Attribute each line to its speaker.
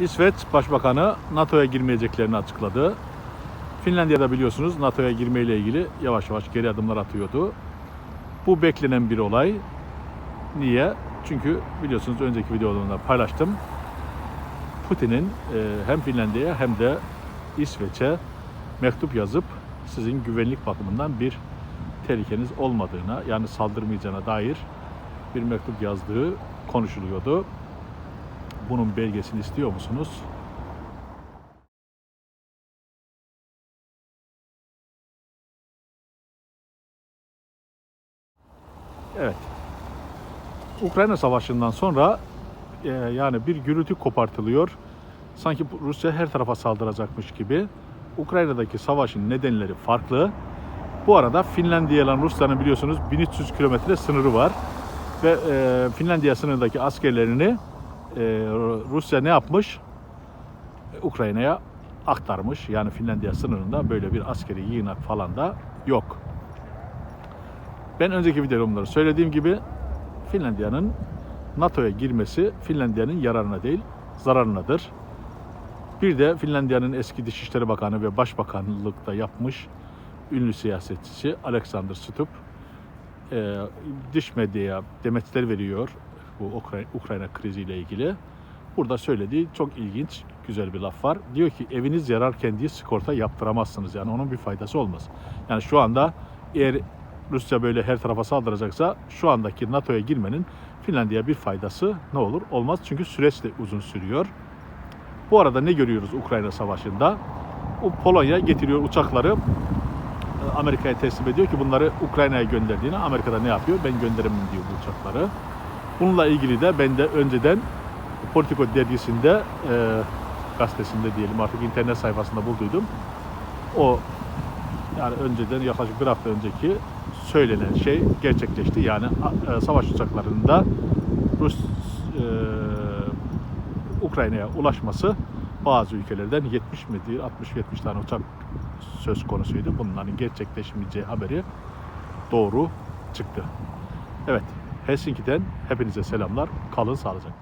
Speaker 1: İsveç Başbakanı NATO'ya girmeyeceklerini açıkladı. Finlandiya'da biliyorsunuz NATO'ya girmeyle ilgili yavaş yavaş geri adımlar atıyordu. Bu beklenen bir olay. Niye? Çünkü biliyorsunuz önceki videolarımda paylaştım. Putin'in e, hem Finlandiya'ya hem de İsveç'e mektup yazıp sizin güvenlik bakımından bir tehlikeniz olmadığına yani saldırmayacağına dair bir mektup yazdığı konuşuluyordu. Bunun belgesini istiyor musunuz? Evet. Ukrayna Savaşı'ndan sonra e, yani bir gürültü kopartılıyor. Sanki Rusya her tarafa saldıracakmış gibi. Ukrayna'daki savaşın nedenleri farklı. Bu arada Finlandiya ile Rusya'nın biliyorsunuz 1300 kilometre sınırı var. Ve e, Finlandiya sınırındaki askerlerini e, Rusya ne yapmış? Ukrayna'ya aktarmış. Yani Finlandiya sınırında böyle bir askeri yığınak falan da yok. Ben önceki videomda söylediğim gibi Finlandiya'nın NATO'ya girmesi Finlandiya'nın yararına değil, zararınadır. Bir de Finlandiya'nın eski Dışişleri Bakanı ve Başbakanlıkta yapmış ünlü siyasetçisi Alexander Stubb e, dış medyaya demetler veriyor bu Ukra- Ukrayna kriziyle ilgili. Burada söylediği çok ilginç, güzel bir laf var. Diyor ki eviniz yararken diye sigorta yaptıramazsınız. Yani onun bir faydası olmaz. Yani şu anda eğer Rusya böyle her tarafa saldıracaksa şu andaki NATO'ya girmenin Finlandiya'ya bir faydası ne olur? Olmaz. Çünkü süreç de uzun sürüyor. Bu arada ne görüyoruz Ukrayna Savaşı'nda? O Polonya getiriyor uçakları Amerika'ya teslim ediyor ki bunları Ukrayna'ya gönderdiğini Amerika'da ne yapıyor? Ben gönderemem diyor bu uçakları. Bununla ilgili de ben de önceden Politico dergisinde e, gazetesinde diyelim artık internet sayfasında bulduydum. O yani önceden yaklaşık bir hafta önceki söylenen şey gerçekleşti. Yani e, savaş uçaklarında Rus e, Ukrayna'ya ulaşması bazı ülkelerden 70 mi değil 60-70 tane uçak söz konusuydu. Bunların gerçekleşmeyeceği haberi doğru çıktı. Evet Helsinki'den hepinize selamlar. Kalın sağlıcakla.